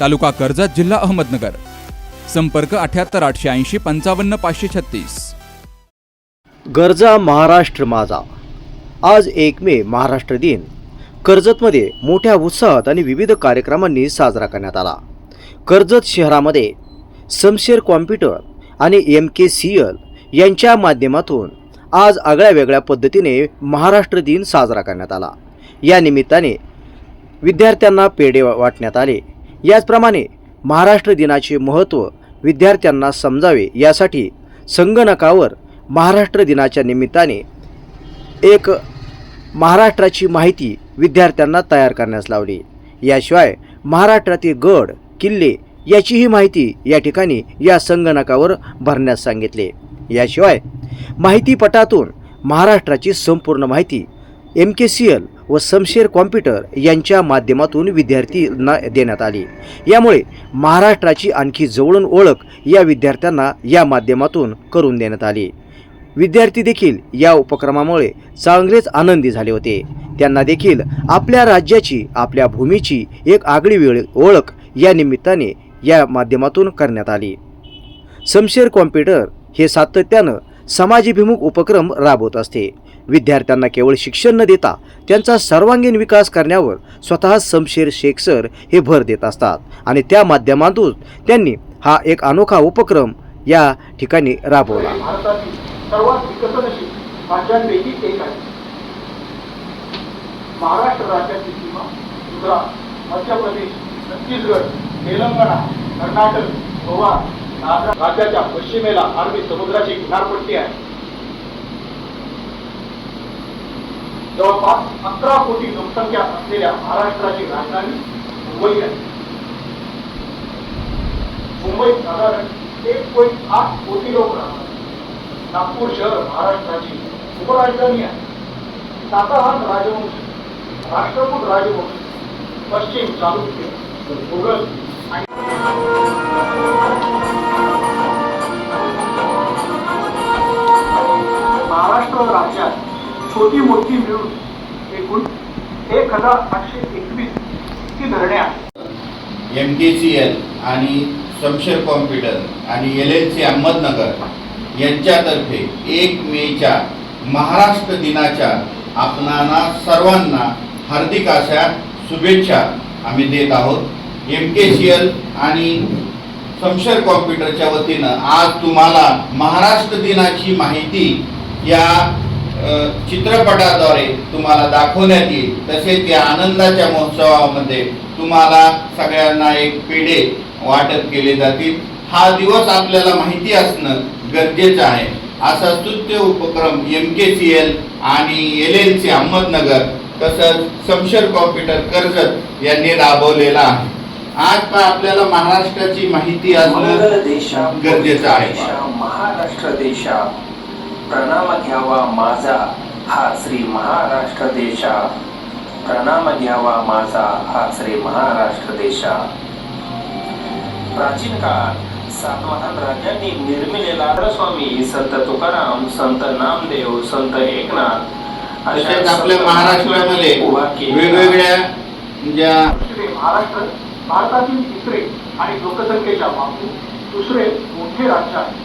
तालुका कर्जत जिल्हा अहमदनगर. संपर्क अठ्याहत्तर आठशे ऐंशी पंचावन्न पाचशे छत्तीस. गरजा महाराष्ट्र माझा. आज एक मे महाराष्ट्र दिन. कर्जतमध्ये मोठ्या उत्साहात आणि विविध कार्यक्रमांनी साजरा करण्यात आला. कर्जत शहरामध्ये समशेर कॉम्प्युटर आणि एम के सी एल यांच्या माध्यमातून आज आगळ्या वेगळ्या पद्धतीने महाराष्ट्र दिन साजरा करण्यात आला. या निमित्ताने विद्यार्थ्यांना पेढे वाटण्यात आले. याचप्रमाणे महाराष्ट्र दिनाचे महत्त्व विद्यार्थ्यांना समजावे यासाठी संगणकावर महाराष्ट्र दिनाच्या निमित्ताने एक महाराष्ट्राची माहिती विद्यार्थ्यांना तयार करण्यास लावली. याशिवाय महाराष्ट्रातील गड किल्ले याचीही माहिती या ठिकाणी या संगणकावर भरण्यास सांगितले. याशिवाय माहितीपटातून महाराष्ट्राची संपूर्ण माहिती एम के सी एल व समशेर कॉम्प्युटर यांच्या माध्यमातून विद्यार्थ्यांना देण्यात आली. यामुळे महाराष्ट्राची आणखी जवळून ओळख या विद्यार्थ्यांना या माध्यमातून करून देण्यात आली. विद्यार्थी देखील या उपक्रमामुळे चांगलेच आनंदी झाले होते. त्यांना देखील आपल्या राज्याची आपल्या भूमीची एक आगळी वेळ ओळख या निमित्ताने या माध्यमातून करण्यात आली. समशेर कॉम्प्युटर हे सातत्यानं समाजाभिमुख उपक्रम राबवत असते. विद्यार्थ्यांना केवळ शिक्षण न देता त्यांचा सर्वांगीण विकास करण्यावर स्वतः समशेर शेख सर हे भर देत असतात. आणि त्या माध्यमातून त्यांनी हा एक अनोखा उपक्रम या ठिकाणी राबवला. महाराष्ट्र राज्याची सीमा गुजरात मध्य प्रदेश छत्तीसगड तेलंगणा कर्नाटक गोवा राज्याच्या पश्चिमेला अरबी समुद्राची किनारपट्टी आहे. जवळपास अकरा कोटी लोकसंख्या असलेल्या महाराष्ट्राची राजधानी मुंबई आहे. मुंबईत साधारण एक पॉईंट आठ कोटी लोक राहतात. नागपूर शहर महाराष्ट्राची उपराजधानी आहे. सातारहान राजवंश राष्ट्रकूट राजवंश पश्चिम चालुक्य मुघल आणि छोटी मोठी मिळून एकूण एक हजार आठशे एकवीस इतकी धरणे आहेत. एम के सी एल आणि शमशेर कॉम्प्युटर आणि एल एल सी अहमदनगर यांच्यातर्फे एक मेच्या महाराष्ट्र दिनाच्या आपणाला सर्वांना हार्दिक अशा शुभेच्छा आम्ही देत आहोत. एम के सी एल आणि शमशेर कॉम्प्युटरच्या वतीनं आज तुम्हाला महाराष्ट्र दिनाची माहिती या चित्रपटाद्वारे तुम्हाला दाखवण्यात येईल. तसेच या आनंदाच्या महोत्सवामध्ये तुम्हाला सगळ्यांना एक पेढे वाटप केले जातील. हा दिवस आपल्याला माहिती असणं गरजेचं आहे. असा स्तुत्य उपक्रम एम के सी एल आणि एल एल सी अहमदनगर तसंच शमशेर कॉम्प्युटर कर्जत यांनी राबवलेला आहे. आज का आपल्याला महाराष्ट्राची माहिती असणं गरजेचं आहे. महाराष्ट्र देशा प्रणाम घ्यावा माझा हा श्री महाराष्ट्र देशा. प्रणाम घ्यावा माझा हा श्री महाराष्ट्र देशा. प्राचीन काळात सातवाहन राजांनी निर्मिलेला स्वामी संत तुकाराम संत नामदेव संत एकनाथ तसेच आपल्या महाराष्ट्रामध्ये वेगवेगळ्या ज्या दुसरे महाराष्ट्र भारतातील तिसरे आणि लोकसंख्येच्या बाबतीत दुसरे मोठे राज्य आहे.